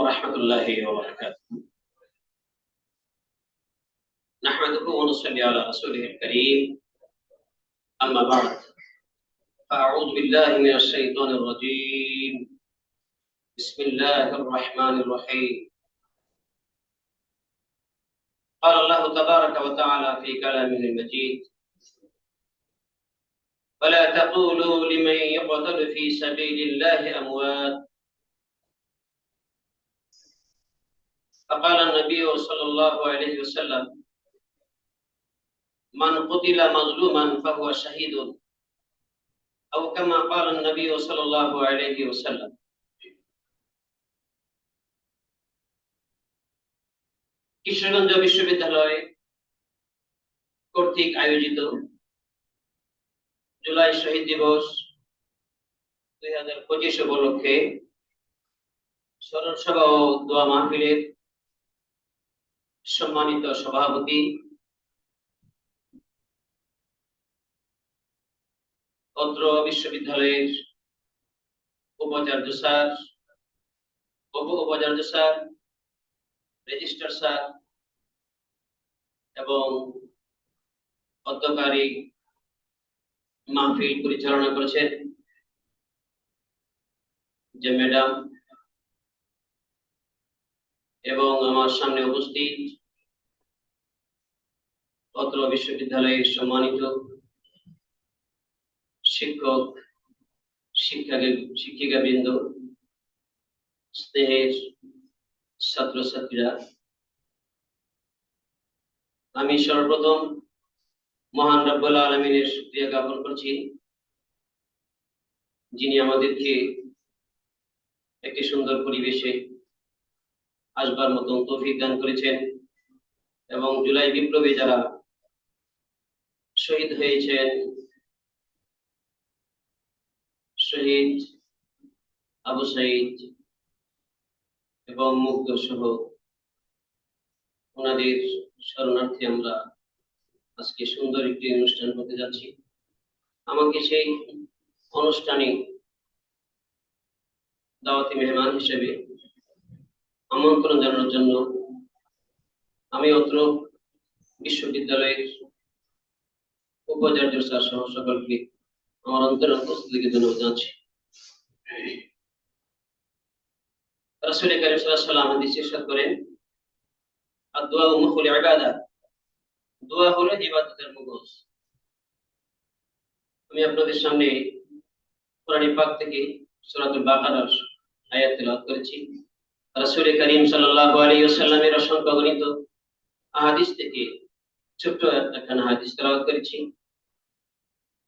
ورحمة الله وبركاته. نحمده ونصلي على رسوله الكريم. أما بعد فأعوذ بالله من الشيطان الرجيم. بسم الله الرحمن الرحيم. قال الله تبارك وتعالى في كلامه المجيد ولا تقولوا لمن يقتل في سبيل الله أموات. فقال النبي صلى الله عليه وسلم من قتل مظلوما فهو شهيد أو كما قال النبي صلى الله عليه وسلم কিশোরগঞ্জ বিশ্ববিদ্যালয় কর্তৃক আয়োজিত জুলাই শহীদ দিবস দুই হাজার পঁচিশ উপলক্ষে স্মরণ সভা ও দোয়া মাহফিলের সম্মানিত সভাপতি, অত্র বিশ্ববিদ্যালয়ের উপাচার্য স্যার, উপ উপাচার্য স্যার, রেজিস্ট্রার স্যার এবং অধ্যকারী মাহফিল পরিচালনা করেছেন যে ম্যাডাম এবং আমার সামনে উপস্থিত অত্র বিশ্ববিদ্যালয়ের সম্মানিত শিক্ষক শিক্ষা শিক্ষিকা বৃন্দ স্নেহের ছাত্রছাত্রীরা, আমি সর্বপ্রথম মহান রব্বুল আলমিনের শুক্রিয়া জ্ঞাপন করছি, যিনি আমাদেরকে একটি সুন্দর পরিবেশে আসবার মতন তৌফিক দান করেছেন এবং জুলাই বিপ্লবে যারা শহীদ হয়েছেন শহীদ আবু সাইদ এবং মুগ্ধ সহ ওনাদের শরণার্থী আমরা আজকে সুন্দর একটি অনুষ্ঠান করতে যাচ্ছি। আমাকে সেই অনুষ্ঠানে দাওয়াতি মেহমান হিসেবে আমন্ত্রণ জানানোর জন্য আমি অত্র বিশ্ববিদ্যালয়ের উপাচার্য স্যার সহ সকলকে আমার অন্তর উপস্থিতিকে ধন্যবাদ জানাচ্ছি। রাসূল করেন দোয়া হলো ইবাদতের আমি আপনাদের সামনে কোরআন পাক থেকে সূরাতুল বাকারার আয়াত তেলাওয়াত করেছি। রাসূল করিম সাল্লাল্লাহু আলাইহি ওয়াসাল্লামের অসংখ্য গণিত আহাদিস থেকে ছোট্ট একখানা হাদিস তেলাওয়াত করেছি।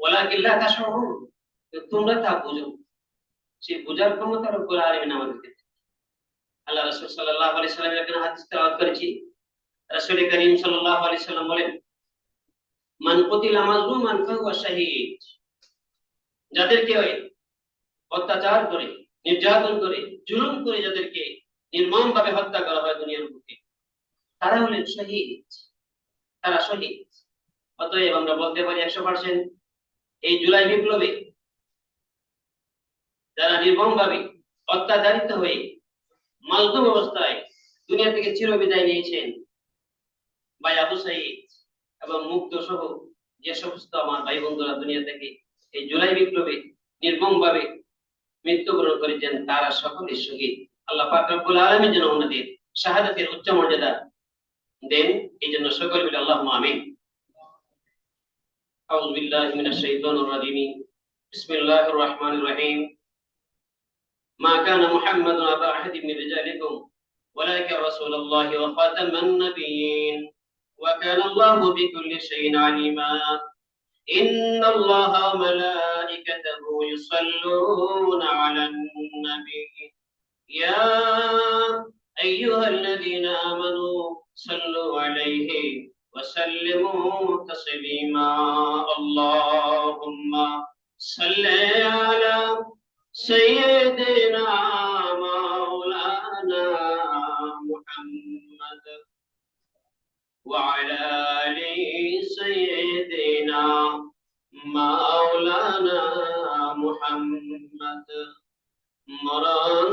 ওয়ালাকিল্লাহ তোমরা তা সেই বোঝার ক্ষমতা রব্বুল আলামিন আমাদেরকে আল্লাহ রাসূল আলাইহি সাল্লামের একটা হাদিস করেছি। রাসূল করিম সাল্লাল্লাহু আলাইহি সাল্লাম বলেন, মান কুতিলা মাজলুমান ফাহুয়া শাহীদ। যাদেরকে অত্যাচার করে, নির্যাতন করে, জুলুম করে যাদেরকে নির্মম ভাবে হত্যা করা হয় দুনিয়ার বুকে, তারা হলেন শহীদ। তারা শহীদ। অতএব আমরা বলতে পারি একশো পার্সেন্ট এই জুলাই বিপ্লবে যারা নির্মম ভাবে অত্যাচারিত হয়ে মালদুম অবস্থায় দুনিয়া থেকে চির বিদায় নিয়েছেন ভাই আবু সাইদ এবং মুক্ত সহ যে সমস্ত আমার ভাই বন্ধুরা দুনিয়া থেকে এই জুলাই বিপ্লবে নির্মম ভাবে মৃত্যুবরণ করেছেন, তারা সকলের শহীদ। আল্লাহ পাক রব্বুল আলামিন যেন ওনাদের শাহাদাতের উচ্চ মর্যাদা দেন এই জন্য সকল মিলে আল্লাহ আমিন। أعوذ بالله من الشيطان الرجيم. بسم الله الرحمن الرحيم. ما كان محمد أبا أحد من رجالكم ولكن رسول الله وخاتم النبيين. وكان الله بكل شيء عليما. إن الله وملائكته يصلون على النبي. يا أيها الذين آمنوا صلوا عليه. وسلموا تسليما اللهم صل على سيدنا مولانا محمد وعلى آل سيدنا مولانا محمد মরণ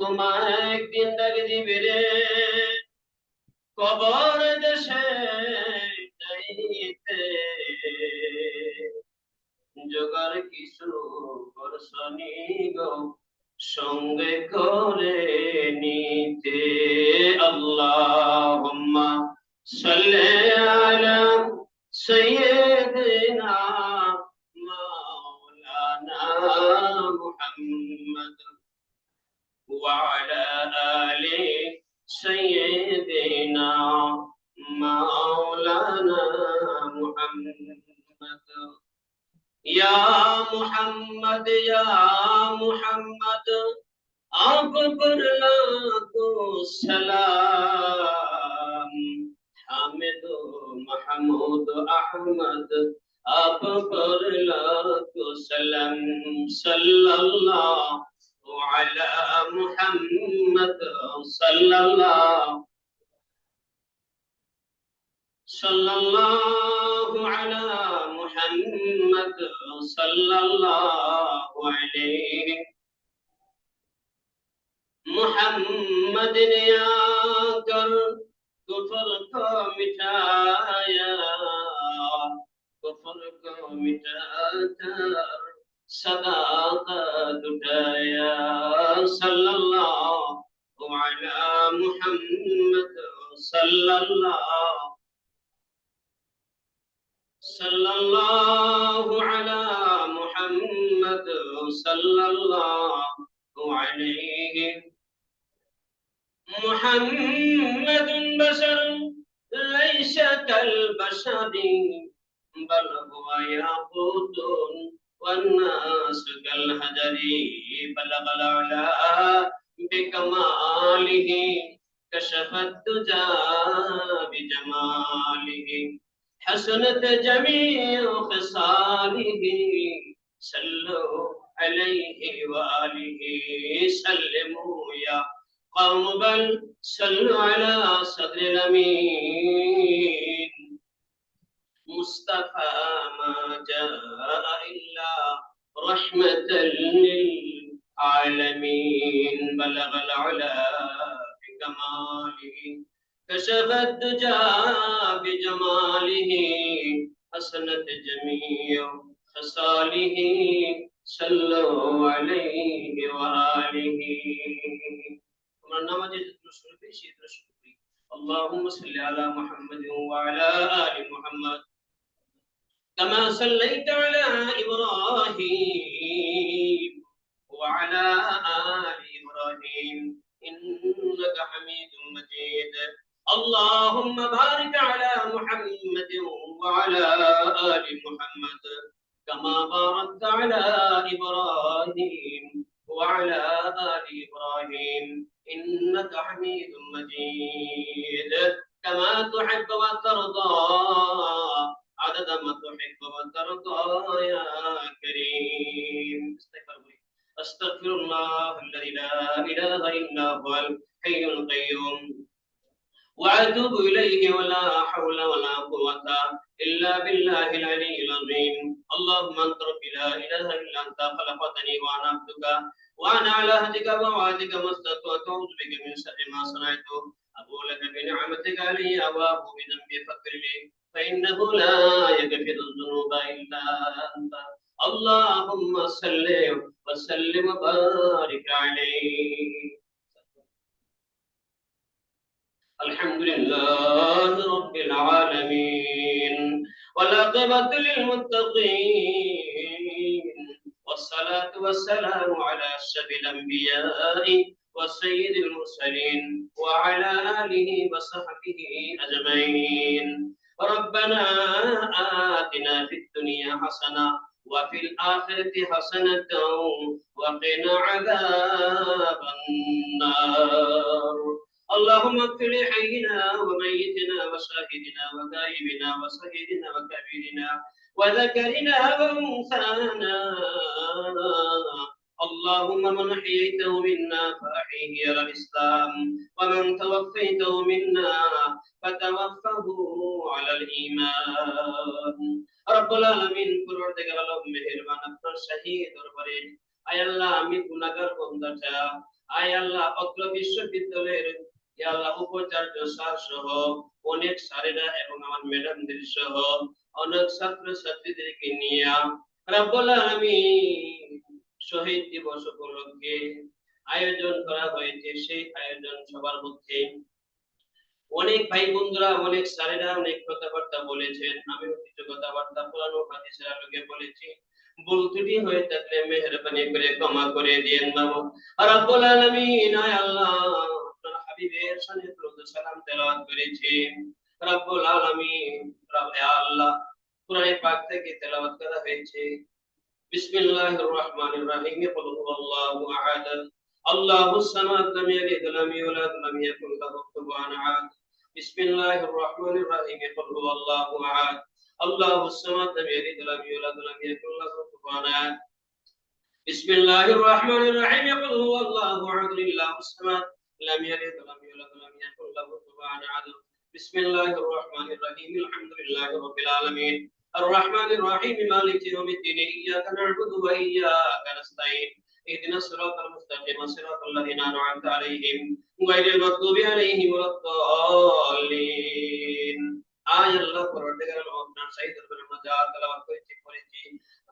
তোমায় একদিন ডাক দিবে রে কবর দেশে জোগাড় কিছু করছনি গো? সঙ্গে করে নিতে। আল্লাহুম্মা সাল্লি يا محمد يا محمد آپ پر سلام حامد محمود أحمد آپ پر سلام صلی اللہ على محمد صلى الله صلى الله على محمد صلى الله عليه. محمد يا كر كفر مِتَايا كفر مِتَايا صداقة دُتايا صلى الله على محمد صلى الله صلى الله على محمد صلى الله عليه. محمد بشر ليس كالبشر بل هو ياقوت والناس كالهدر بلغ الأعلى بكماله كشف الدجى بجماله. حسنت جميع خصاله. صلوا عليه وآله. سلموا يا قوم بل صلوا على صدر الأمين. مصطفى ما جاء إلا رحمة للعالمين. بلغ العلا بكماله. كشف الدجى بجماله حسنت جميع خصاله صلوا عليه وآله. مرنا مجد نشر بي شيد اللهم صل على محمد وعلى آل محمد. كما صليت على إبراهيم وعلى آل إبراهيم. اللهم بارك على محمد وعلى آل محمد كما باركت على إبراهيم وعلى آل إبراهيم إنك حميد مجيد. كما تحب وترضى عدد ما تحب وترضى يا كريم. استغفر الله. أستغفر الله الذي لا إله إلا هو الحي القيوم. وأتوب إليه ولا حول ولا قوة إلا بالله العلي العظيم. اللهم أنت ربي لا إله إلا أنت خلقتني وأنا عبدك وأنا على هدك ووعدك ما استطعت أعوذ بك من شر ما صنعت. أبو لك بنعمتك علي وأبو بذنبي فاغفر لي فإنه لا يغفر الذنوب إلا أنت. اللهم صل وسلم وبارك عليه. الحمد لله رب العالمين. والعاقبة للمتقين. والصلاة والسلام على أشرف الأنبياء وسيد المرسلين وعلى آله وصحبه أجمعين. ربنا آتنا في الدنيا حسنة وفي الآخرة حسنة وقنا عذاب النار. اللهم اغفر لحينا وميتنا وشاهدنا وغائبنا وصغيرنا وكبيرنا وذكرنا وانثانا اللهم من احييته منا فاحيه على الاسلام ومن توفيته منا فتوفه على الايمان رب العالمين পরবর্তীকার আলম মেহেরবান আপনার শাহী দরবারে আয় আল্লাহ আমি গুনাহগার বান্দাটা আয় আল্লাহ অত্র বিশ্ববিদ্যালয়ের আল্লাহ উপাচার্য স্যার সহ, অনেক স্যারেরা এবং আমার ম্যাডামদের সহ, অনেক ছাত্র ছাত্রীদেরকে নিয়ে শহীদ দিবস উপলক্ষে আয়োজন করা হয়েছে। সেই আয়োজন সবার মধ্যে অনেক ভাই বন্ধুরা, অনেক স্যারেরা অনেক কথাবার্তা বলেছেন। আমি কিছু কথাবার্তা পুরানো হাদিসের বলেছি। ভুল ত্রুটি হয়ে থাকলে মেহরবানি করে ক্ষমা করে দিয়েন বাবু। আয় আল্লাহ। হাবিবের সানে দরুদ সালাম তেলাওয়াত করেছি রব্বুল আলামিন রব এ আল্লাহ কোরআনে পাক থেকে তেলাওয়াত করা হয়েছে বিসমিল্লাহির রহমানির রহিম কুল হুয়াল্লাহু আহাদ আল্লাহুস সামাদ লাম ইয়ালিদ ওয়া লাম ইউলাদ ওয়া লাম ইয়াকুল লাহু কুফুয়ান আহাদ বিসমিল্লাহির রহমানির রহিম কুল হুয়াল্লাহু আহাদ আল্লাহুস সামাদ লাম ইয়ালিদ ওয়া লাম ইউলাদ ওয়া লাম ইয়াকুল লাহু কুফুয়ান আহাদ بسم الله الرحمن الرحيم قل هو الله احد الله الصمد لم يلد ولم يولد ولم يكن له كفوا أحد. بسم الله الرحمن الرحيم. الحمد لله رب العالمين. الرحمن الرحيم. مالك يوم الدين. إياك نعبد وإياك نستعين. اهدنا الصراط المستقيم. صراط الذين أنعمت عليهم غير المغضوب عليهم ولا الضالين. آية الله قرآن دقال الأوتنان سيد ربنا مجال تلاوات كوريتي كوريتي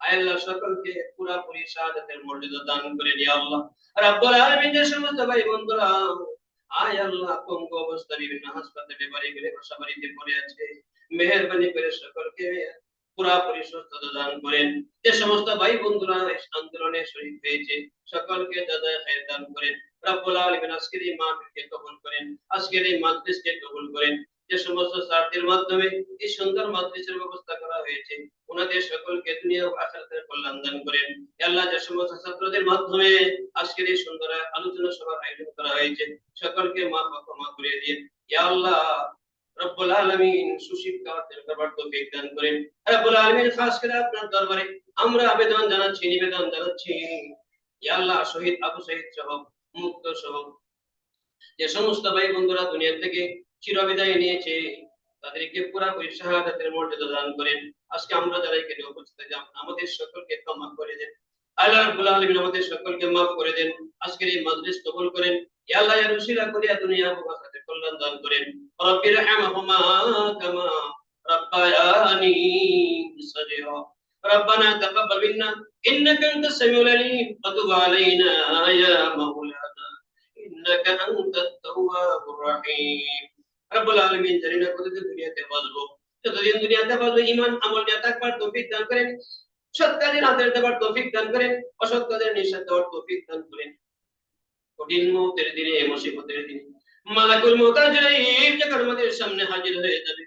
আল্লাহ সকলকে পুরাপুরি শাহাদাতের মর্যাদা দান করে দিয়ে আল্লাহ। রাব্বুল সমস্ত ভাই বন্ধুরা আয় আল্লাহ অবস্থা, বিভিন্ন হাসপাতালে বাড়ি পড়ে আছে, মেহেরবানি করে সকলকে পুরাপুরি সুস্থতা দান করেন। যে সমস্ত ভাই বন্ধুরা আন্দোলনে শহীদ হয়েছে, সকলকে দাদা দান করেন। রাব্বুল আলামিন আজকের এই মাহফিলকে কবুল করেন, আজকের এই মাজলিসকে কবুল করেন। যে সমস্ত সার্টির মাধ্যমে এই সুন্দর মাজলিসের ব্যবস্থা করা হয়েছে, ওনাদের সকলকে দুনিয়া ও আখিরাতের কল্যাণ দান করেন। আল্লাহ যে সমস্ত ছাত্রদের মাধ্যমে আজকের এই সুন্দর আলোচনা সভার আয়োজন করা হয়েছে, সকলকে ও ক্ষমা করে দিন ইয়া আল্লাহ রব্বুল আলামিন সুশিক্ষা অর্জন করবার তৌফিক দান করেন। রব্বুল আলামিন, খাস করে আপনার দরবারে আমরা আবেদন জানাচ্ছি, নিবেদন জানাচ্ছি। ইয়া আল্লাহ শহীদ আবু শহীদ সহ, মুক্ত সহ। যে সমস্ত ভাই বন্ধুরা দুনিয়া থেকে চিরবিদায় নিয়েছে তাদেরকে পুরাপুরি শাহাদাতের মর্যাদা দান করেন আজকে আমরা যারা এখানে উপস্থিত আছি আমাদের সকলকে ক্ষমা করে দেন আল্লাহ রাব্বুল আলামিন আমাদের সকলকে মাফ করে দেন আজকের এই মাজলিস কবুল করেন ইয়া আল্লাহ ইয়া রসুলা করিয়া দুনিয়া ও আখিরাতে কল্যাণ দান করেন রব্বির হামহুমা কামা রাব্বায়ানি সগীরা ربنا تقبل منا انك انت السميع العليم وتب علينا يا مولانا انك انت التواب الرحيم রব্বুল আলামিন জানি না কতদিন দুনিয়াতে বাঁচবো, যতদিন দুনিয়াতে বাঁচবো ইমান আমল নিয়ে থাকবার তৌফিক দান করেন সৎ কাজের হাতের দেবার তৌফিক দান করেন অসৎ কাজের নিঃশ্বাস দেওয়ার তৌফিক দান করেন। কঠিন মৌতের দিনে, মুসিবতের দিনে, মালাকুল মৌত আজরাইল যখন আমাদের সামনে হাজির হয়ে যাবে।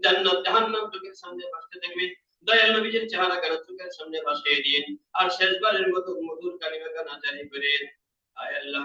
জান্নাত, জাহান্নাম চোখের সামনে ভাসতে থাকবে, দয়াল নবীজির চেহারা কানা চোখের সামনে ভাসিয়ে দিন আর শেষবারের মতো মধুর কালিমা কানা জারি করেন। আয় আল্লাহ